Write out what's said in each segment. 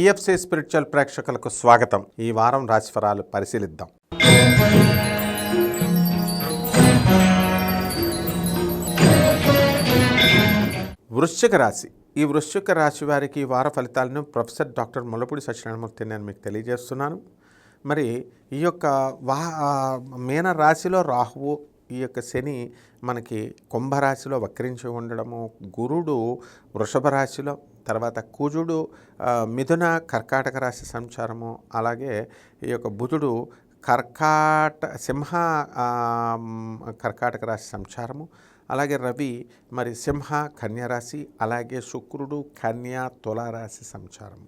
PFC spiritual ప్రేక్షకులకు స్వాగతం. ఈ వారం రాశిఫలాలు పరిశీలిద్దాం. వృశ్చిక రాశి. ఈ వృశ్చిక రాశి వారికి ఈ వార ఫలితాలను ప్రొఫెసర్ డాక్టర్ ముల్లపూడి సత్యనారాయణమూర్తి నేను మీకు తెలియజేస్తున్నాను. మరి ఈ యొక్క వా మీన రాశిలో రాహువు ఈ యొక్క శని మనకి కుంభరాశిలో వక్రించి ఉండడము గురుడు వృషభ రాశిలో తర్వాత కుజుడు మిథున కర్కాటక రాశి సంచారము అలాగే ఈ యొక్క బుధుడు కర్కాట సింహ కర్కాటక రాశి సంచారము అలాగే రవి మరి సింహ కన్యరాశి అలాగే శుక్రుడు కన్యా తులారాశి సంచారము.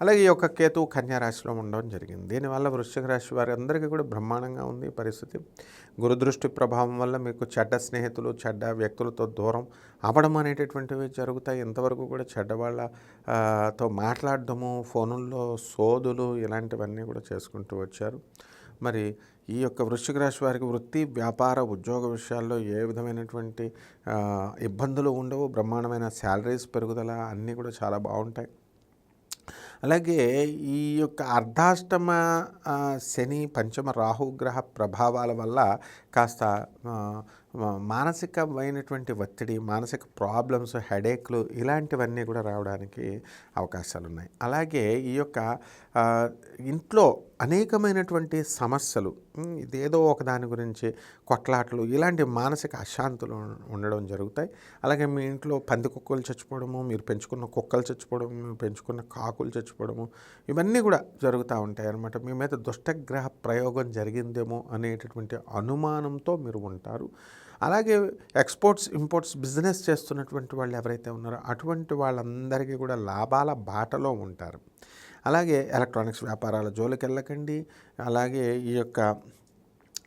అలాగే ఈ యొక్క కేతు కన్యారాశిలో ఉండడం జరిగింది. దీనివల్ల వృశ్చిక రాశి వారి అందరికీ కూడా బ్రహ్మాండంగా ఉంది ఈ పరిస్థితి. గురుదృష్టి ప్రభావం వల్ల మీకు చెడ్డ స్నేహితులు చెడ్డ వ్యక్తులతో దూరం అవడం అనేటటువంటివి జరుగుతాయి. ఇంతవరకు కూడా చెడ్డవాళ్ళతో మాట్లాడడము ఫోనుల్లో సోదులు ఇలాంటివన్నీ కూడా చేసుకుంటూ వచ్చారు. మరి ఈ యొక్క వృశ్చిక రాశి వారికి వృత్తి వ్యాపార ఉద్యోగ విషయాల్లో ఏ విధమైనటువంటి ఇబ్బందులు ఉండవు. బ్రహ్మాండమైన శాలరీస్ పెరుగుదల అన్నీ కూడా చాలా బాగుంటాయి. అలాగే ఈ యొక్క అర్ధాష్టమ శని పంచమ రాహుగ్రహ ప్రభావాల వల్ల కాస్త మానసికమైనటువంటి ఒత్తిడి మానసిక ప్రాబ్లమ్స్ హెడేక్లు ఇలాంటివన్నీ కూడా రావడానికి అవకాశాలు ఉన్నాయి అలాగే ఈ యొక్క ఇంట్లో అనేకమైనటువంటి సమస్యలు ఇదేదో ఒక దాని గురించి కొట్లాటలు ఇలాంటి మానసిక అశాంతులు ఉండడం జరుగుతాయి. అలాగే మీ ఇంట్లో పంది కుక్కలు చచ్చిపోవడము మీరు పెంచుకున్న కుక్కలు చచ్చిపోవడము మీరు పెంచుకున్న కాకులు చచ్చిపోవడము ఇవన్నీ కూడా జరుగుతూ ఉంటాయి అన్నమాట మీ మీద దుష్టగ్రహ ప్రయోగం జరిగిందేమో అనేటటువంటి అనుమానంతో మీరు ఉంటారు. అలాగే ఎక్స్పోర్ట్స్ ఇంపోర్ట్స్ బిజినెస్ చేస్తున్నటువంటి వాళ్ళు ఎవరైతే ఉన్నారో అటువంటి వాళ్ళందరికీ కూడా లాభాల బాటలో ఉంటారు. అలాగే ఎలక్ట్రానిక్స్ వ్యాపారాల జోలికి వెళ్ళకండి అలాగే ఈ యొక్క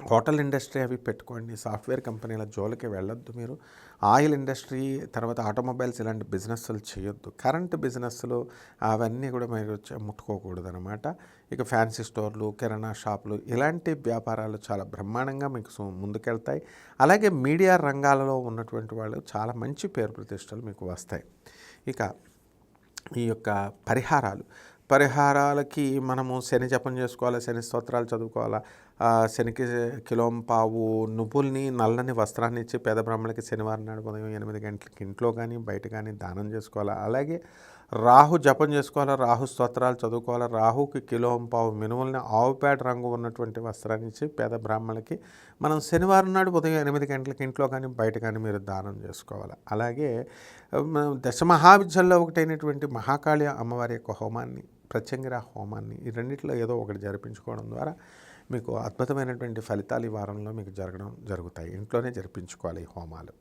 హోటల్ ఇండస్ట్రీ అవి పెట్టుకోండి సాఫ్ట్వేర్ కంపెనీల జోలికి వెళ్ళొద్దు మీరు. ఆయిల్ ఇండస్ట్రీ తర్వాత ఆటోమొబైల్స్ ఇలాంటి బిజినెస్లు చేయొద్దు. కరెంట్ బిజినెస్లు అవన్నీ కూడా మీరు ముట్టుకోకూడదు అనమాట ఇక ఫ్యాన్సీ స్టోర్లు కిరాణా షాపులు ఇలాంటి వ్యాపారాలు చాలా బ్రహ్మాండంగా మీకు ముందుకెళ్తాయి. అలాగే మీడియా రంగాలలో ఉన్నటువంటి వాళ్ళు చాలా మంచి పేరు ప్రతిష్టలు మీకు వస్తాయి. ఇక ఈ యొక్క పరిహారాలు. పరిహారాలకి మనము శని జపం చేసుకోవాలి శని స్తోత్రాలు చదువుకోవాలా శనికి కిలోంపావు నువ్వుల్ని నల్లని వస్త్రాన్ని ఇచ్చి పేద బ్రాహ్మణులకి శనివారం నాడు ఉదయం ఎనిమిది గంటలకి ఇంట్లో కానీ బయట కానీ దానం చేసుకోవాలా? అలాగే రాహు జపం చేసుకోవాలా? రాహు స్తోత్రాలు చదువుకోవాలా? రాహుకి కిలోంపావు మినుముల్ని ఆవుపేడ రంగు ఉన్నటువంటి వస్త్రాన్ని ఇచ్చి పేద బ్రాహ్మణులకి మనం శనివారం నాడు ఉదయం ఎనిమిది గంటలకి ఇంట్లో కానీ బయట కానీ మీరు దానం చేసుకోవాలి? అలాగే దశమహావిద్యల్లో దశ ఒకటైనటువంటి మహాకాళి అమ్మవారి యొక్క హోమాన్ని ప్రత్యంగిర హోమాన్ని ఈ రెండిట్లో ఏదో ఒకటి జరిపించుకోవడం ద్వారా మీకు అద్భుతమైనటువంటి ఫలితాలు ఈ వారంలో మీకు జరగడం జరుగుతాయి. ఇంట్లోనే జరిపించుకోవాలి ఈ హోమాలు.